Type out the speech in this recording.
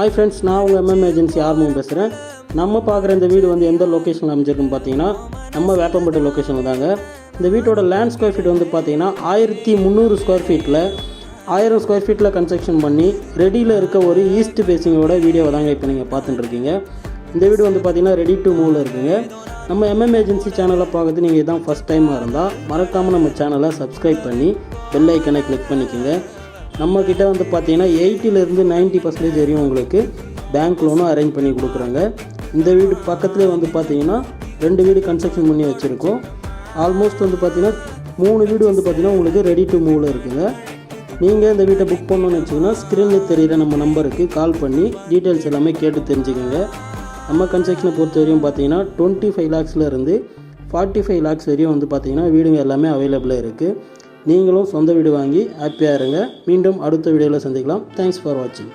Hi friends நான் உங்கள் MM agency ஆர்மம் பேசுகிறேன் நம்ம பார்க்குற இந்த வீடு வந்து எந்த லொக்கேஷனில் அமைஞ்சிருக்குன்னு பார்த்தீங்கன்னா நம்ம வேப்பம்பட்டு லொக்கேஷனில் தாங்க. இந்த வீட்டோட லேண்ட் ஸ்கொயர் ஃபீட் வந்து பார்த்தீங்கன்னா ஆயிரத்தி முந்நூறு ஸ்கொயர் ஃபீட்டில் ஆயிரம் ஸ்கொயர் ஃபீட்டில் கன்ஸ்ட்ரக்ஷன் பண்ணி ரெடியில் இருக்க ஒரு ஈஸ்ட் பேசிங்கோட வீடியோவை தாங்க இப்போ நீங்கள் பார்த்துட்டுருக்கீங்க இந்த வீடு வந்து பார்த்தீங்கன்னா ரெடி டு மூவில் இருக்குங்க. நம்ம எம்எம் ஏஜென்சி சேனலை பார்க்குறது நீங்கள் இதான் ஃபஸ்ட் டைமாக இருந்தால் மறக்காமல் நம்ம சேனலை சப்ஸ்கிரைப் பண்ணி பெல் ஐக்கனை கிளிக் பண்ணிக்கோங்க. நம்மக்கிட்ட வந்து பார்த்தீங்கன்னா எயிட்டிலேருந்து நைன்ட்டி பர்சன்டேஜ் வரையும் உங்களுக்கு பேங்க் லோனும் அரேஞ்ச் பண்ணி கொடுக்குறாங்க. இந்த வீடு பக்கத்துலேயே வந்து பார்த்தீங்கன்னா ரெண்டு வீடு கன்ஸ்ட்ரக்ஷன் பண்ணி வச்சுருக்கோம். ஆல்மோஸ்ட் வந்து பார்த்தீங்கன்னா மூணு வீடு வந்து பார்த்திங்கன்னா உங்களுக்கு ரெடி டு மூவில் இருக்குங்க. நீங்கள் இந்த வீட்டை புக் பண்ணணும்னு வச்சிங்கன்னா ஸ்க்ரீனில் தெரிகிற நம்ம நம்பருக்கு கால் பண்ணி டீட்டெயில்ஸ் எல்லாமே கேட்டு தெரிஞ்சுக்கோங்க. நம்ம கன்ஸ்ட்ரக்ஷனை பொறுத்த வரையும் பார்த்தீங்கன்னா டுவெண்ட்டி ஃபைவ் லேக்ஸ்லேருந்து ஃபார்ட்டி ஃபைவ் லேக்ஸ் வரையும் வந்து பார்த்திங்கன்னா வீடுங்க எல்லாமே அவைலபிளாக இருக்குது நீங்களும் சொந்த வீடு வாங்கி ஹாப்பியாக இருங்க. மீண்டும் அடுத்த வீடியோவில் சந்திக்கலாம். தேங்க்ஸ் ஃபார் வாட்சிங்